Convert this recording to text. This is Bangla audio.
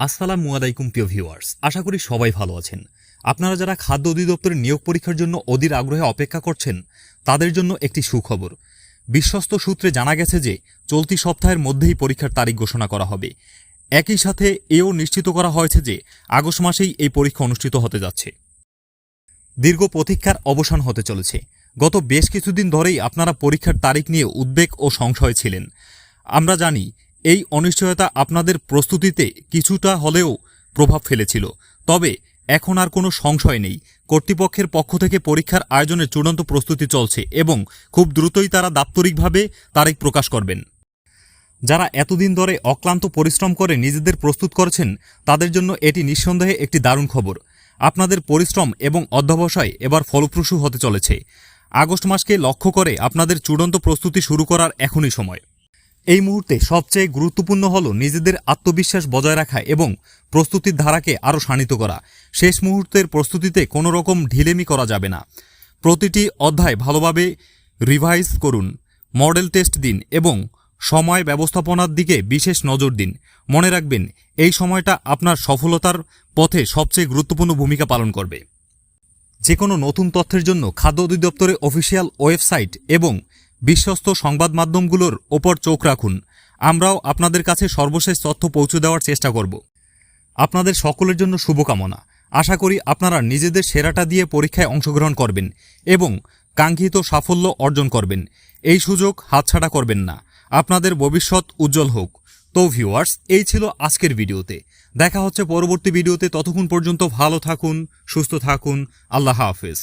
আসসালামু আলাইকুম, প্রিয় ভিউয়ার্স। আশা করি সবাই ভালো আছেন। আপনারা যারা খাদ্য অধিদপ্তরের নিয়োগ পরীক্ষার জন্য অধীর আগ্রহে অপেক্ষা করছেন, তাদের জন্য একটি সুখবর। বিশ্বস্ত সূত্রে জানা গেছে যে, চলতি সপ্তাহের মধ্যেই পরীক্ষার তারিখ ঘোষণা করা হবে। একই সাথে এও নিশ্চিত করা হয়েছে যে, আগস্ট মাসেই এই পরীক্ষা অনুষ্ঠিত হতে যাচ্ছে। দীর্ঘ প্রতীক্ষার অবসান হতে চলেছে। গত বেশ কিছুদিন ধরেই আপনারা পরীক্ষার তারিখ নিয়ে উদ্বেগ ও সংশয় ছিলেন। আমরা জানি এই অনিশ্চয়তা আপনাদের প্রস্তুতিতে কিছুটা হলেও প্রভাব ফেলেছিল। তবে এখন আর কোনো সংশয় নেই। কর্তৃপক্ষের পক্ষ থেকে পরীক্ষার আয়োজনের চূড়ান্ত প্রস্তুতি চলছে এবং খুব দ্রুতই তারা দাপ্তরিকভাবে তারিখ প্রকাশ করবেন। যারা এতদিন ধরে অক্লান্ত পরিশ্রম করে নিজেদের প্রস্তুত করেছেন, তাদের জন্য এটি নিঃসন্দেহে একটি দারুণ খবর। আপনাদের পরিশ্রম এবং অধ্যবসায় এবার ফলপ্রসূ হতে চলেছে। আগস্ট মাসকে লক্ষ্য করে আপনাদের চূড়ান্ত প্রস্তুতি শুরু করার এখনই সময়। এই মুহূর্তে সবচেয়ে গুরুত্বপূর্ণ হল নিজেদের আত্মবিশ্বাস বজায় রাখা এবং প্রস্তুতির ধারাকে আরও শানিত করা। শেষ মুহূর্তের প্রস্তুতিতে কোনো রকম ঢিলেমি করা যাবে না। প্রতিটি অধ্যায় ভালোভাবে রিভাইজ করুন, মডেল টেস্ট দিন এবং সময় ব্যবস্থাপনার দিকে বিশেষ নজর দিন। মনে রাখবেন, এই সময়টা আপনার সফলতার পথে সবচেয়ে গুরুত্বপূর্ণ ভূমিকা পালন করবে। যে কোনো নতুন তথ্যের জন্য খাদ্য অধিদপ্তরের অফিসিয়াল ওয়েবসাইট এবং বিশ্বস্ত সংবাদ মাধ্যমগুলোর ওপর চোখ রাখুন। আমরাও আপনাদের কাছে সর্বশেষ তথ্য পৌঁছে দেওয়ার চেষ্টা করব। আপনাদের সকলের জন্য শুভকামনা। আশা করি আপনারা নিজেদের সেরাটা দিয়ে পরীক্ষায় অংশগ্রহণ করবেন এবং কাঙ্ক্ষিত সাফল্য অর্জন করবেন। এই সুযোগ হাতছাড়া করবেন না। আপনাদের ভবিষ্যৎ উজ্জ্বল হোক। তো ভিউয়ার্স, এই ছিল আজকের ভিডিওতে। দেখা হচ্ছে পরবর্তী ভিডিওতে। ততক্ষণ পর্যন্ত ভালো থাকুন, সুস্থ থাকুন। আল্লাহ হাফেজ।